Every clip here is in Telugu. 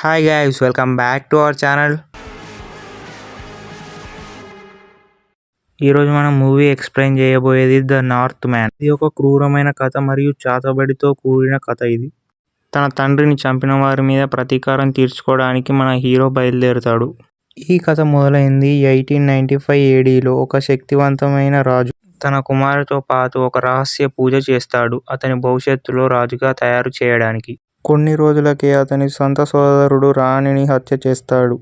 Hi guys welcome back to our channel ఈరోజు మనం మూవీ ఎక్స్ప్లెయిన్ చేయబోయేది ద నార్త్ మ్యాన్ ఇది ఒక క్రూరమైన కథ మరియు చాతబడితో కూడిన కథ ఇది. తన తండ్రిని చంపిన వారి మీద ప్రతీకారం తీర్చుకోవడానికి మన హీరో బయలుదేరుతాడు. ఈ కథ మొదలైంది ఎయిటీన్ నైన్టీ ఫైవ్ ఏడీలో ఒక శక్తివంతమైన రాజు తన కుమారుతో పాటు ఒక రహస్య పూజ చేస్తాడు. అతని భవిష్యత్తులో రాజుగా తయారు చేయడానికి. కొన్ని రోజులకే అతని సొంత సోదరుడు రాణిని హత్య చేస్తాడు.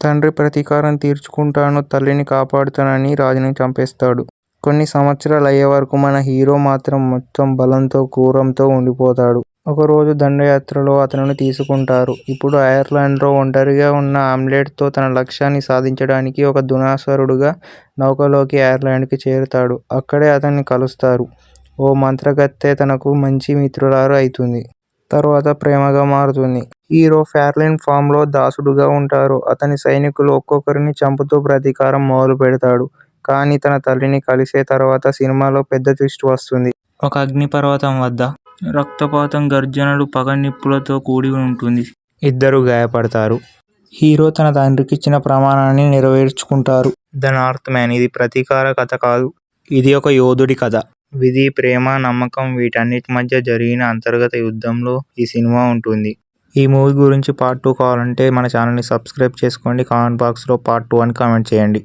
తండ్రి ప్రతీకారం తీర్చుకుంటాను తల్లిని కాపాడుతానని రాజుని చంపేస్తాడు. కొన్ని సంవత్సరాలు అయ్యే వరకు మన హీరో మాత్రం మొత్తం బలంతో క్రూరంతో ఉండిపోతాడు. ఒకరోజు దండయాత్రలో అతనిని తీసుకుంటారు. ఇప్పుడు ఐర్లాండ్లో ఒంటరిగా ఉన్న ఆమ్లెట్తో తన లక్ష్యాన్ని సాధించడానికి ఒక దునాసరుడుగా నౌకలోకి ఐర్లాండ్కి చేరుతాడు. అక్కడే అతన్ని కలుస్తారు. ఓ మంత్రగత్తె తనకు మంచి మిత్రురాలు అవుతుంది. తర్వాత ప్రేమగా మారుతుంది. హీరో ఫార్లిన్ ఫామ్లో దాసుడుగా ఉంటారు. అతని సైనికులు ఒక్కొక్కరిని చంపుతూ ప్రతీకారం మొదలు పెడతాడు. కానీ తన తల్లిని కలిసే తర్వాత సినిమాలో పెద్ద ట్విస్ట్ వస్తుంది. ఒక అగ్నిపర్వతం వద్ద రక్తపాతం గర్జనలు పగ నిప్పులతో కూడి ఉంటుంది. ఇద్దరు గాయపడతారు. హీరో తన తండ్రికి ఇచ్చిన ప్రమాణాన్ని నెరవేర్చుకుంటారు. ద నార్త్ మ్యాన్ ఇది ప్రతీకార కథ కాదు. ఇది ఒక యోధుడి కథ. విధి ప్రేమ నమ్మకం వీటన్నిటి మధ్య జరిగిన అంతర్గత యుద్ధంలో ఈ సినిమా ఉంటుంది. ఈ మూవీ గురించి పార్ట్ టూ కావాలంటే మన ఛానల్ని సబ్స్క్రైబ్ చేసుకోండి. కామెంట్ బాక్స్లో పార్ట్ టూ అని కామెంట్ చేయండి.